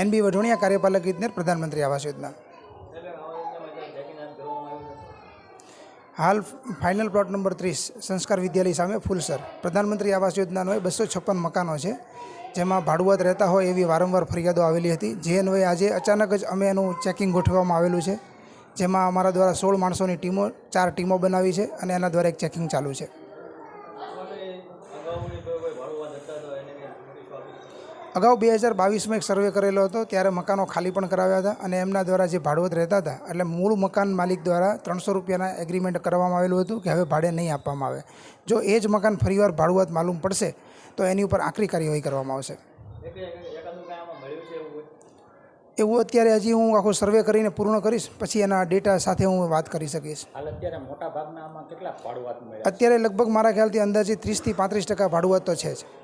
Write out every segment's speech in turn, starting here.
NB વઢોણિયા કાર્યપાલક ઇજનેર પ્રધાનમંત્રી આવાસ યોજના. હાલ ફાઇનલ પ્લોટ નંબર ત્રીસ, સંસ્કાર વિદ્યાલય સામે ફૂલસર પ્રધાનમંત્રી આવાસ યોજનાનો બસો છપ્પન મકાનો છે, જેમાં ભાડુઆત રહેતા હોય એવી વારંવાર ફરિયાદો આવેલી હતી. જે અન્વયે આજે અચાનક જ અમે એનું ચેકિંગ ગોઠવવામાં આવેલું છે, જેમાં અમારા દ્વારા સોળ માણસોની ટીમો, ચાર ટીમો બનાવી છે અને એના દ્વારા એક ચેકિંગ ચાલુ છે. અગાઉ બે હજાર બાવીસમાં એક સર્વે કરેલો હતો ત્યારે મકાનો ખાલી પણ કરાવ્યા હતા અને એમના દ્વારા જે ભાડવત રહેતા હતા એટલે મૂળ મકાન માલિક દ્વારા ત્રણસો રૂપિયાના એગ્રીમેન્ટ કરવામાં આવેલું હતું કે હવે ભાડે નહીં આપવામાં આવે. જો એ જ મકાન ફરીવાર ભાડુઆત માલુમ પડશે તો એની ઉપર આકરી કાર્યવાહી કરવામાં આવશે. એવું અત્યારે હજી હું આખો સર્વે કરીને પૂર્ણ કરીશ પછી એના ડેટા સાથે હું વાત કરી શકીશ. અત્યારે મોટા ભાગના આમાં કેટલા ભાડુઆત અત્યારે લગભગ મારા ખ્યાલથી અંદાજે ત્રીસથી પાંત્રીસ ટકા ભાડુઆત તો છે જ.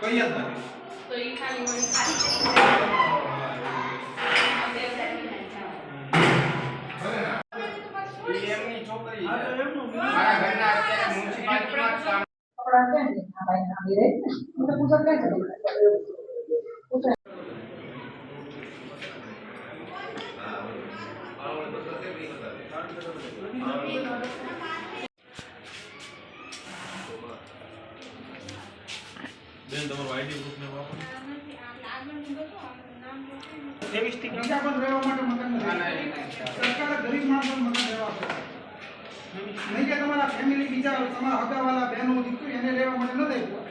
કઈ જ નથી તો ઈ ખાલી મને ખાલી કરી એમની છોકરી મારા ઘરના અત્યારે મ્યુનિસિપાલિટીમાં કામ આપણા છે આ ભાઈ આવી રહી છે તો પૂછો ક્યાં તેને તમારું આઈડી ગ્રુપને વાપરો. તેવીસથી સંખ્યાબંધ રહેવા માટે મકાન સરકારે ગરીબ માણસોને મકાન રહેવા આપે. નહીં કે તમારા ફેમિલી બીજા તમારા હગાવાલા બહેનો દીકરી એને રહેવા માટે ન દેવું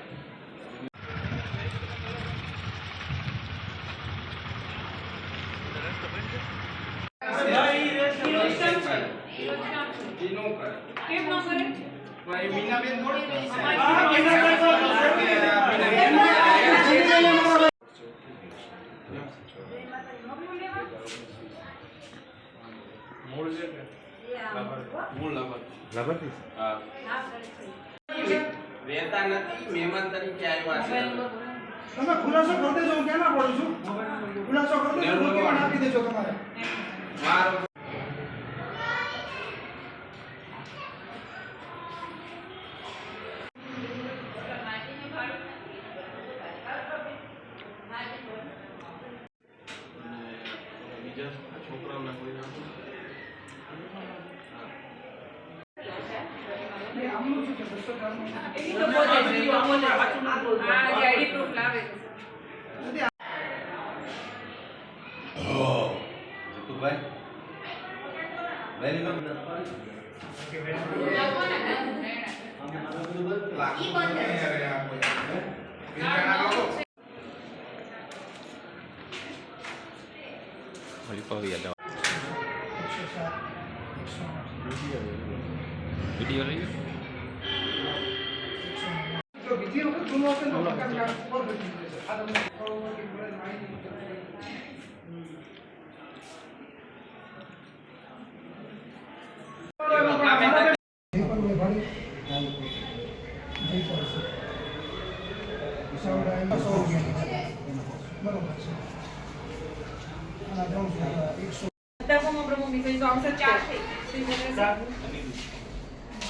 કેમ ન કરે? ભાઈ મીનાબેન થોડી મૂળ લાભાર્થી હા. રહેતા નથી મહેમાન તરીકે આવ્યા છે. તમે ખુલાસો કરી દેજો હું ક્યાં ના પડું છું? ખુલાસો કરી દેજો આપી દેજો તમારે મારો બીજા છોકરાઓના કોઈ એ આમનું શું છે બસો ચારનું લઈ તો પોતે જ રહ્યું, પોતે જ. હા જે આઈડી પ્રૂફ છે. ને તો મકાન કાર્ડ પર બચી જશે. આ તમને ખબર પડે કે મને માહિતી નથી. જયપાલભાઈ ભાડી જયપાલ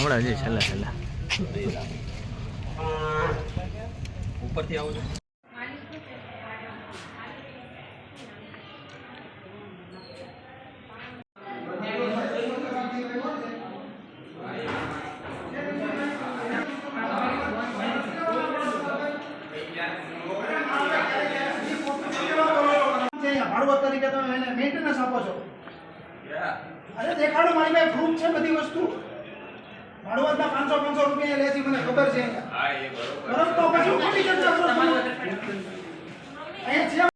હમણાં છેલ્લા છેલ્લા. ઉપરથી આવું છું. તરીકે તમે એને મેન્ટેનન્સ આપો છો. અરે દેખાડો મારી પાસે પ્રૂફ છે બધી વસ્તુ. ભાડુઆતના પાંચસો પાંચસો રૂપિયા લે છે મને ખબર છે. હા એ બરોબર. બરાબર તો પછી ખોટી ચર્ચા કરો અહીંયા છે